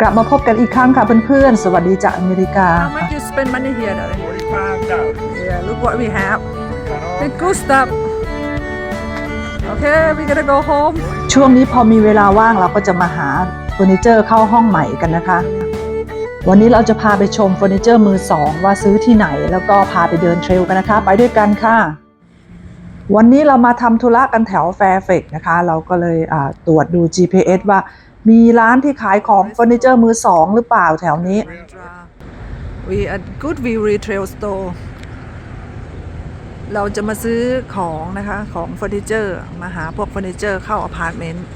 กลับมาพบกันอีกครั้งค่ะเพื่อนๆ สวัสดีจากอเมริกา How much you spend money here, darling? Forty-five dollars. Yeah, look what we have. Got all The good stuff. Okay, we gotta go home. ช่วงนี้พอมีเวลาว่างเราก็จะมาหาเฟอร์นิเจอร์เข้าห้องใหม่กันนะคะ วันนี้เราจะพาไปชมเฟอร์นิเจอร์มือสองว่าซื้อที่ไหนแล้วก็พาไปเดินเทรลกันนะคะ ไปด้วยกันค่ะ วันนี้เรามาทำธุระกันแถวแฟร์เฟกนะคะ เราก็เลยอ่าตรวจดู GPS ว่า มีร้านที่ขายของเฟอร์นิเจอร์มือสองหรือเปล่าแถวนี้ We at Goodview Retail Store เราจะมาซื้อของนะคะ ของเฟอร์นิเจอร์มาหาพวกเฟอร์นิเจอร์เข้าอพาร์ตเมนต์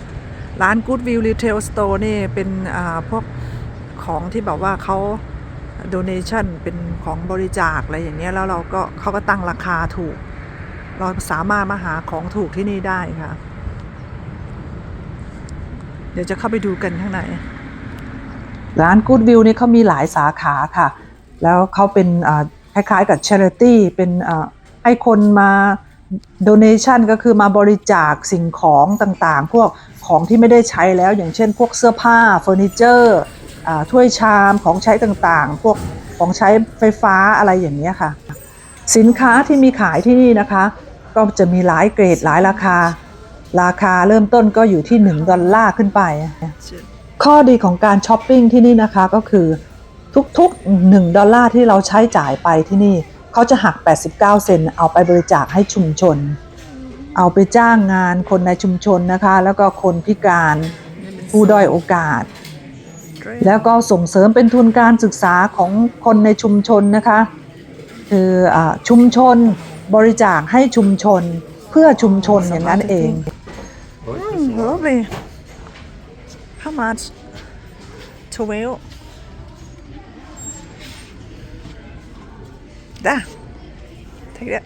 ร้าน Goodview Retail Store นี่เป็นอ่าพวกของที่แบบว่าเขา donation เป็นของบริจาคอะไรอย่างเงี้ยแล้วเราก็เขาก็ตั้งราคาถูก เราสามารถมาหาของถูกที่นี่ได้ค่ะ เดี๋ยวจะเข้าไปดูกันข้างในร้าน Good View นี่เขามีหลายสาขาค่ะ แล้วเขาเป็นคล้ายๆกับ Charity เป็นให้คนมา donation ก็คือมาบริจาคสิ่งของต่างๆ พวกของที่ไม่ได้ใช้แล้ว อย่างเช่น พวกเสื้อผ้าเฟอร์นิเจอร์ถ้วยชามของใช้ต่างๆ พวกของใช้ไฟฟ้าอะไรอย่างนี้ค่ะ สินค้าที่มีขายที่นี่นะคะ ก็จะมีหลายเกรดหลายราคา ราคาเริ่มต้นก็อยู่ที่ 1 ดอลลาร์ขึ้นไป ข้อดีของการช้อปปิ้งที่นี่นะคะก็คือทุกๆ 1 ดอลลาร์ที่เราใช้จ่ายไปที่นี่ เขาจะหัก 89 เซนต์เอาไปบริจาคให้ชุมชน เอาไปจ้างงานคนในชุมชนนะคะ แล้วก็คนพิการผู้ด้อยโอกาส แล้วก็ส่งเสริมเป็นทุนการศึกษาของคนในชุมชนนะคะ คืออาชุมชนบริจาคให้ชุมชนเพื่อชุมชนอย่างนั้นเอง Mm, lovely. How much? Twelve. There. Take that.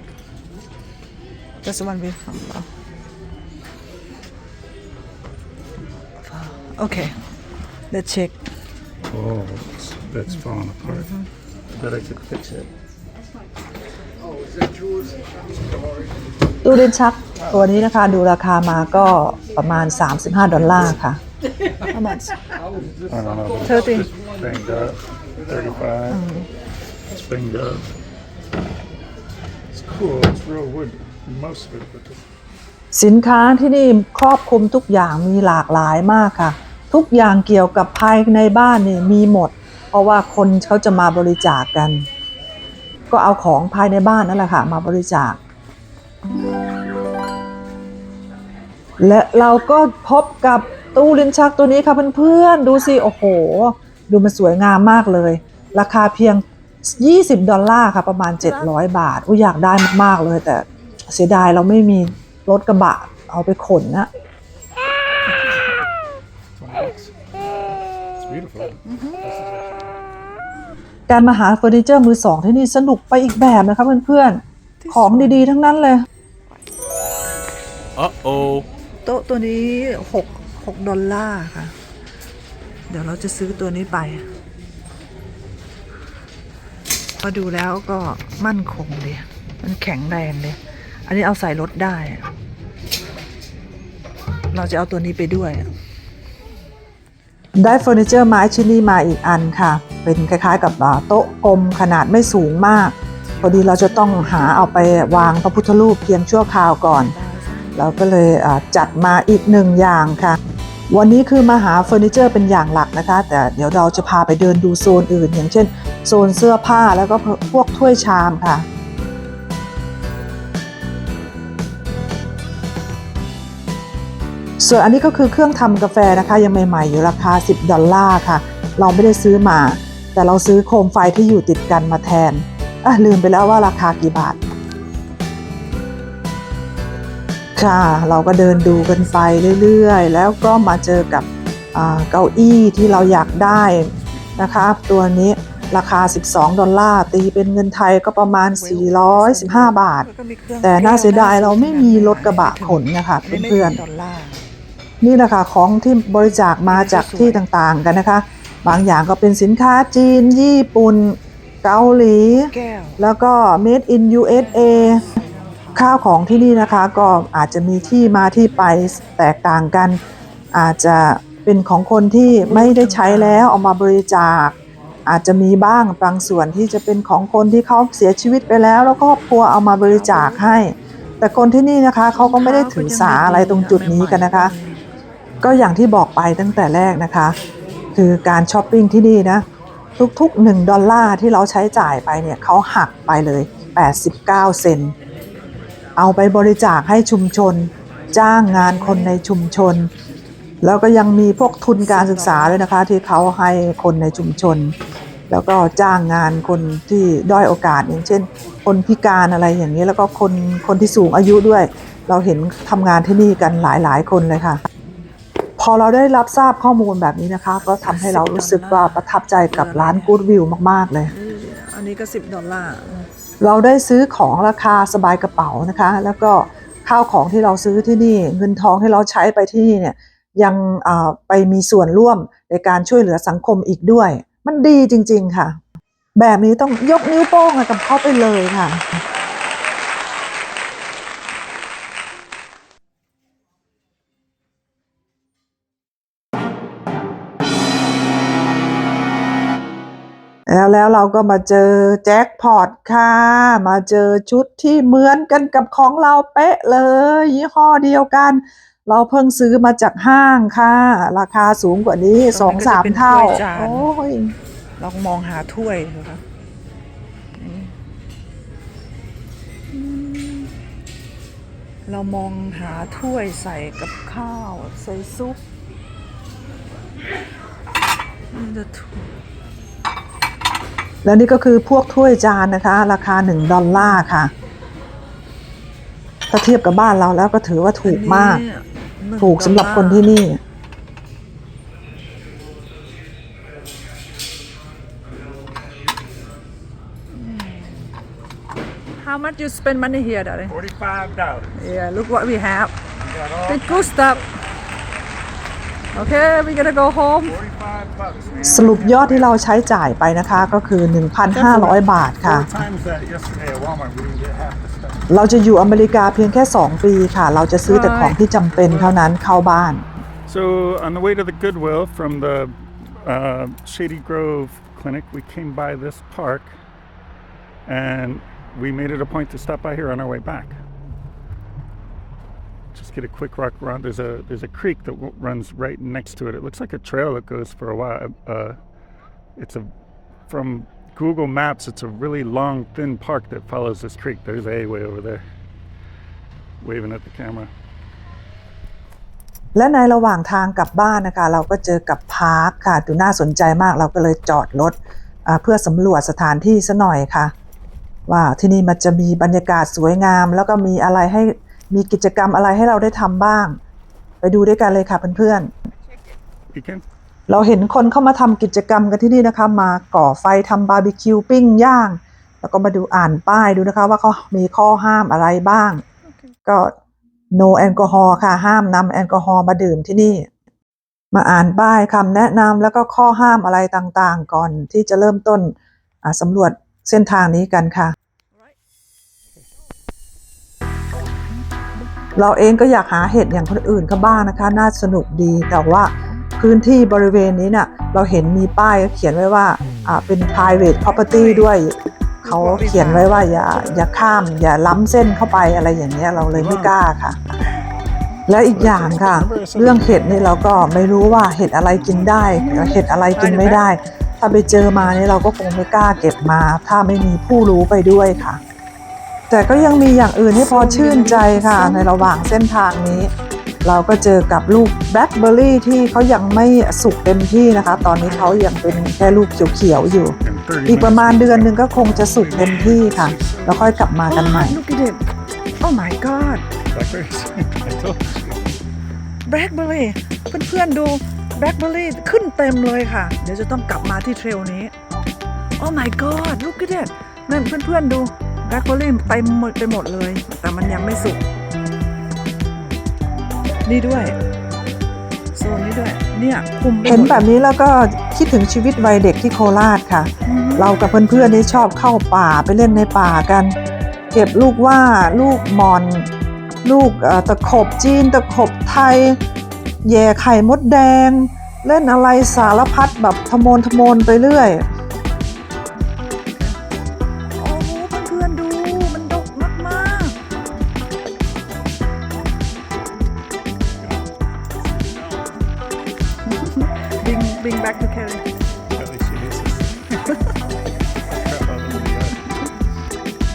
That's the one we found. Okay. Let's check. Oh, that's, that's falling apart. But I could fix it. ตู้เล่นชักตัวนี้นะคะ ดูราคามาก็ประมาณ 35 ดอลลาร์ค่ะ How much? I don't know. but it's Thirty. just Banged up. Thirty-five. It's banged up. It's cool. It's real wood. Most of it, but the สินค้าที่นี่ครอบคลุมทุกอย่างมีหลากหลายมากค่ะ ทุกอย่างเกี่ยวกับภายในบ้านเนี่ยมีหมด เพราะว่าคนเขาจะมาบริจาคกัน ก็เอาของภายในบ้านนั่นแหละค่ะ มาบริจาค และเราก็พบกับตู้ลิ้นชักตัวนี้ค่ะเพื่อนๆ ดูสิ โอ้โห ดูมันสวยงามมากเลย ราคาเพียง 20 ดอลลาร์ค่ะ ประมาณ 700 บาทอุ้ยอยากได้มากๆเลย แต่เสียดายเราไม่มีรถกระบะเอาไปขนนะ twenty bucks. It's beautiful. การมาหาเฟอร์นิเจอร์มือสองที่นี่สนุกไปอีกแบบนะคะเพื่อนๆ ของดีๆ ทั้งนั้นเลย Uh oh. โต๊ะตัวนี้หกหกดอลลาร์ค่ะ เดี๋ยวเราจะซื้อตัวนี้ไปพอดูแล้วก็มั่นคงเลย มันแข็งแรงเลย อันนี้เอาใส่รถได้ เราจะเอาตัวนี้ไปด้วย ได้เฟอร์นิเจอร์ไม้ชิ้นนี้มาอีกอันค่ะ เป็นคล้ายๆกับโต๊ะกลมขนาดไม่สูงมาก พอดีเราจะต้องหาเอาไปวางพระพุทธรูปเพียงชั่วคราวก่อน เราก็เลยจัดมาอีกหนึ่งอย่างค่ะ วันนี้คือมาหาเฟอร์นิเจอร์เป็นอย่างหลักนะคะ แต่เดี๋ยวเราจะพาไปเดินดูโซนอื่น อย่างเช่น โซนเสื้อผ้าแล้วก็พวกถ้วยชามค่ะส่วนอันนี้ก็คือเครื่องทำกาแฟนะคะ ยังใหม่ๆอยู่ราคา 10 ดอลลาร์ค่ะ เราไม่ได้ซื้อมา แต่เราซื้อโคมไฟที่อยู่ติดกันมาแทนอะลืมไปแล้วว่าราคากี่บาท ค่ะ เราก็เดินดูกันไปเรื่อยๆ แล้วก็มาเจอกับอ่าเก้าอี้ที่เราอยากได้นะคะตัวนี้ราคา 12 ดอลลาร์ ตีเป็นเงินไทยก็ประมาณ 415 บาท แต่น่าเสียดายเราไม่มีรถกระบะขนนะคะเพื่อนๆดอลลาร์นี่แหละค่ะของที่บริจาคมาจากที่ต่างๆกันนะคะ บางอย่างก็เป็นสินค้าจีน ญี่ปุ่น เกาหลีแก้วแล้วก็ made in USA ข้าวของที่นี่นะคะก็อาจจะมีที่มาที่ไปแตกต่างกัน อาจจะเป็นของคนที่ไม่ได้ใช้แล้วเอามาบริจาค อาจจะมีบ้างบางส่วนที่จะเป็นของคนที่เขาเสียชีวิตไปแล้ว แล้วครอบครัวเอามาบริจาคให้ แต่คนที่นี่นะคะเขาก็ไม่ได้ถือสาอะไรตรงจุดนี้กันนะคะ ก็อย่างที่บอกไปตั้งแต่แรกนะคะ คือการช้อปปิ้งที่นี่นะทุกๆ 1 ดอลลาร์ที่เราใช้จ่ายไปเนี่ยเขาหักไปเลย 89 เซนต์ เอาไปบริจาคให้ชุมชน จ้างงานคนในชุมชน แล้วก็ยังมีพวกทุนการศึกษาด้วยนะคะ ที่เขาให้คนในชุมชน แล้วก็จ้างงานคนที่ด้อยโอกาสอย่างเช่น คนพิการอะไรอย่างนี้แล้วก็คนคนที่สูงอายุด้วย เราเห็นทำงานที่นี่กันหลายๆ คนเลยค่ะพอเราได้รับทราบข้อมูลแบบนี้นะคะ ก็ทำให้เรารู้สึกว่าประทับใจกับร้าน Good View มาก ๆ เลย อันนี้ก็ 10 ดอลลาร์ เราได้ซื้อของราคาสบายกระเป๋านะคะ แล้วก็ข้าวของที่เราซื้อที่นี่เงินทองที่เราใช้ไปที่นี่เนี่ยยังไปมีส่วนร่วมในการช่วยเหลือสังคมอีกด้วย มันดีจริง ๆ ค่ะ แบบนี้ต้องยกนิ้วโป้งให้กับเขาไปเลยค่ะ แล้วแล้วเราก็มาเจอแจ็คพอตค่ะ มาเจอชุดที่เหมือนกันกับของเราเป๊ะเลย ยี่ห้อเดียวกัน เราเพิ่งซื้อมาจากห้างค่ะ ราคาสูงกว่านี้สองสามเท่า โอ้ยลองมองหาถ้วยนะคะนี่อืมเรามองหาถ้วยใส่กับข้าว ใส่ซุปนี่จะถ้วย แล้วนี่ก็คือพวกถ้วยจานนะคะ ราคา 1 ดอลลาร์ค่ะ ถ้าเทียบกับบ้านเราแล้วก็ถือว่าถูกมากอันนี้หนึ่งถูกสำหรับดอลลาคนที่นี่ How much you spend money here darling Forty-five dollars. Yeah look what we have Got all Big good stuff Okay we gonna go home forty-five bucks, man. สรุปยอดที่เราใช้จ่ายไปนะคะก็คือ 1,500 บาทค่ะ Four times that yesterday at Walmart. We didn't get half the stuff. เราจะอยู่อเมริกาเพียงแค่ 2 ปีค่ะ เราจะซื้อแต่ของที่จำเป็นเท่านั้นเข้าบ้าน So on the way to the Goodwill from the uh, Shady Grove Clinic, we came by this park, and we made it a point to stop by here on our way back. Just get a quick walk around. There's a there's a creek that w- runs right next to it. It looks like a trail that goes for a while. Uh, it's a from Google Maps. It's a really long, thin park that follows this creek. There's A way over there, waving at the camera. และในระหว่างทางกลับบ้านนะคะ เราก็เจอกับพาร์คค่ะ ดูน่าสนใจมากเราก็เลยจอดรถอ่าเพื่อสำรวจสถานที่ซะหน่อยค่ะ ว่าที่นี่มันจะมีบรรยากาศสวยงาม แล้วก็มีอะไรให้ มีกิจกรรมอะไรให้เราได้ทำบ้าง ไปดูด้วยกันเลยค่ะเพื่อนๆ You can. เราเห็นคนเข้ามาทำกิจกรรมกันที่นี่นะคะ มาก่อไฟทำบาร์บีคิวปิ้งย่าง แล้วก็มาดูอ่านป้ายดูนะคะ ว่าเขามีข้อห้ามอะไรบ้าง ก็ no แอลกอฮอล์ค่ะ ห้ามนำแอลกอฮอล์มาดื่มที่นี่ มาอ่านป้ายคำแนะนำแล้วก็ข้อห้ามอะไรต่างๆ ก่อนที่จะเริ่มต้นอ่าสำรวจเส้นทางนี้กันค่ะ เราเองก็อยากหาเห็ดอย่างคนอื่นเขาบ้างนะคะ น่าสนุกดีแต่ว่าพื้นที่บริเวณนี้เนี่ยเราเห็นมีป้ายเขียนไว้ว่าอ่าเป็น private property ด้วยเขาเขียนไว้ว่าอย่าอย่าข้าม อย่าล้ำเส้นเข้าไปอะไรอย่างเงี้ยเราเลยไม่กล้าค่ะ และอีกอย่างค่ะ เรื่องเห็ดนี่เราก็ไม่รู้ว่าเห็ดอะไรกินได้เห็ดอะไรกินไม่ได้ ถ้าไปเจอมานี่เราก็คงไม่กล้าเก็บมา ถ้าไม่มีผู้รู้ไปด้วยค่ะ แต่ก็ยังมีอย่างอื่นให้พอชื่นใจค่ะ ในระหว่างเส้นทางนี้ เราก็เจอกับลูกแบล็คเบอร์รี่ที่เขายังไม่สุกเต็มที่นะคะ ตอนนี้เขายังเป็นแค่ลูกเขียวๆอยู่ In 30อีกประมาณ minutes. เดือนหนึ่งก็คงจะสุกเต็มที่ค่ะ แล้วค่อยกลับมากันใหม่ Look at it Oh my god Blackberries. I told you. blackberry เพื่อนๆดู blackberry ขึ้นเต็มเลยค่ะ เดี๋ยวจะต้องกลับมาที่เทรลนี้ Oh my god look at it นั่นเพื่อนๆดู blackberry ไปหมดไปหมดเลย แต่มันยังไม่สุก นี่ด้วย โซนนี้ด้วย เนี่ยคุมไปเห็นมดแบบนี้แล้วก็คิดถึงชีวิตวัยเด็กที่โคราชค่ะอืมเรากับเพื่อนๆนี่ชอบเข้าป่าไปเล่นในป่ากัน เก็บลูกว่าลูกหมอน ลูกเอ่อตะขบจีน ตะขบไทย แย่ไข่มดแดง เล่นอะไรสารพัดแบบทะโมนทะโมนไปเรื่อย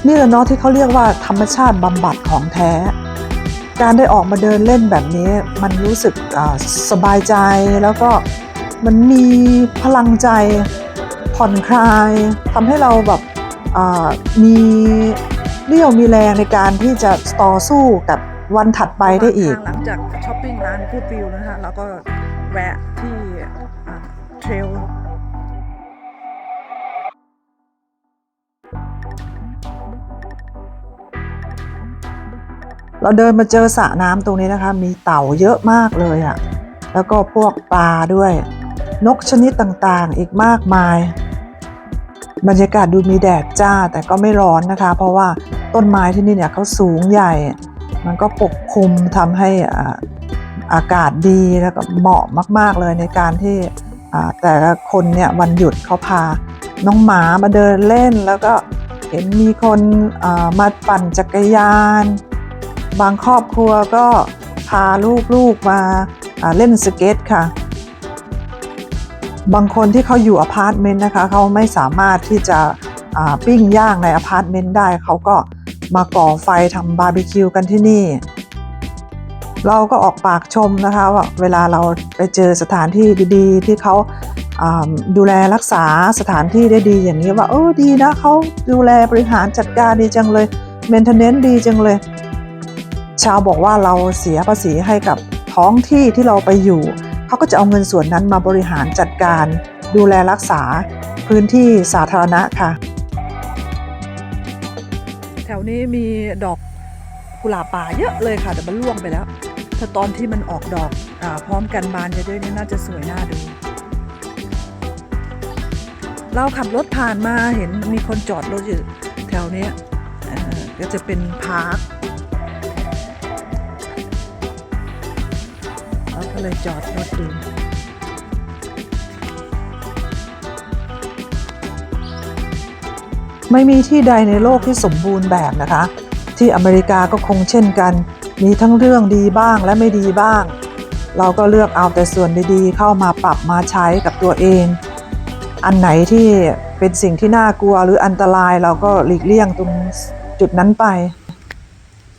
นี่แหละเนาะที่เขาเรียกว่าธรรมชาติบำบัดของแท้ การได้ออกมาเดินเล่นแบบนี้ มันรู้สึกสบายใจแล้วก็มันมีพลังใจผ่อนคลายทำให้เราแบบมีเรี่ยวมีแรงในการที่จะต่อสู้กับวันถัดไปได้อีก หลังจากช้อปปิ้งร้าน Good View นะคะแล้วก็แวะที่เทรล เราเดินมาเจอสระน้ำตรงนี้นะคะ มีเต่าเยอะมากเลยอะ่ะ แล้วก็พวกปลาด้วย นกชนิดต่างๆ อีกมากมาย บรรยากาศดูมีแดดจ้าแต่ก็ไม่ร้อนนะคะ เพราะว่าต้นไม้ที่นี่เนี่ยเขาสูงใหญ่ มันก็ปกคลุมทำให้อากาศดีแล้วก็เหมาะมาก ๆเลยในการที่แต่ละคนเนี่ยวันหยุดเขาพาน้องหมามาเดินเล่นแล้วก็เห็นมีคนมาปั่นจักรยาน บางครอบครัวก็พาลูกๆมาเล่นสเก็ตค่ะ บางคนที่เขาอยู่อพาร์ตเมนต์นะคะเขาไม่สามารถที่จะปิ้งย่างในอพาร์ตเมนต์ได้เขาก็มาก่อไฟทำบาร์บีคิวกันที่นี่ เราก็ออกปากชมนะคะว่าเวลาเราไปเจอสถานที่ดีๆ ที่เขาดูแลรักษาสถานที่ได้ดีอย่างนี้ว่าเออดีนะเขาดูแลบริหารจัดการดีจังเลยเมนเทนเนนซ์ดีจังเลย ชาวบอกว่าเราเสียภาษีให้กับท้องที่ที่เราไปอยู่ เขาก็จะเอาเงินส่วนนั้นมาบริหารจัดการ ดูแลรักษาพื้นที่สาธารณะค่ะ แถวนี้มีดอกกุหลาบป่าเยอะเลยค่ะ แต่มันร่วงไปแล้วถ้าตอนที่มันออกดอกอพร้อมกันบานเยอะๆนี่น่าจะสวยน่าดูเราขับรถผ่านมาเห็นมีคนจอดรถอยู่แถวเนี้ยก็จะเป็นพาร์ค เลยจอดรถดูไม่มีที่ใดในโลกที่สมบูรณ์แบบนะคะ ที่อเมริกาก็คงเช่นกัน มีทั้งเรื่องดีบ้างและไม่ดีบ้าง เราก็เลือกเอาแต่ส่วนดีๆ เข้ามาปรับมาใช้กับตัวเอง อันไหนที่เป็นสิ่งที่น่ากลัวหรืออันตรายเราก็หลีกเลี่ยงตรงจุดนั้นไป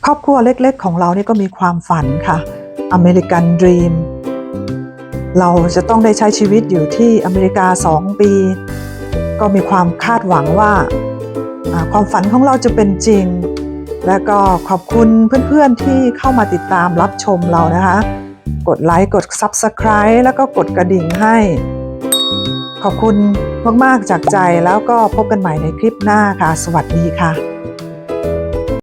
ครอบครัวเล็กๆของเรานี่ก็มีความฝันค่ะ อเมริกันดรีม เราจะต้องได้ใช้ชีวิตอยู่ที่อเมริกา 2 ปี ก็มีความคาดหวังว่าความฝันของเราจะเป็นจริง และก็ขอบคุณเพื่อนๆที่เข้ามาติดตามรับชมเรานะคะ กดไลค์กด Subscribe แล้วก็กดกระดิ่งให้ ขอบคุณมากๆจากใจแล้วก็พบกันใหม่ในคลิปหน้าค่ะ สวัสดีค่ะ